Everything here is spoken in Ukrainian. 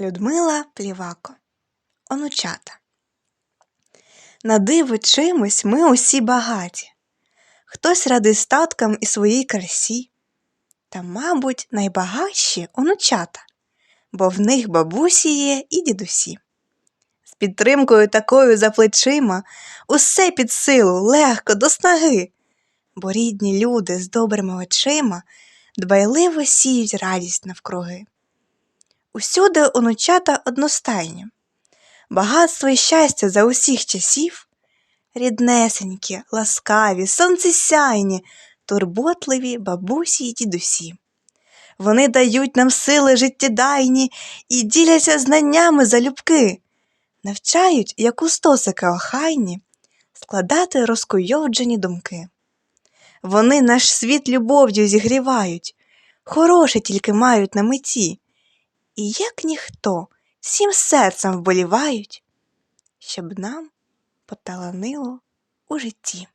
Людмила Плівако. Онучата. На диво чимось ми усі багаті. Хтось радий статкам і своїй красі. Та, мабуть, найбагатші онучата, бо в них бабусі є і дідусі. З підтримкою такою за плечима усе під силу, легко, до снаги, бо рідні люди з добрими очима дбайливо сіють радість навкруги. Усюди онучата одностайні, багатство і щастя за усіх часів, ріднесенькі, ласкаві, сонцесяйні, турботливі бабусі й дідусі. Вони дають нам сили життєдайні і діляться знаннями залюбки, навчають, як у стосики охайні, складати розкуйовджені думки. Вони наш світ любов'ю зігрівають, хороше тільки мають на меті, і як ніхто всім серцем вболівають, щоб нам поталанило у житті.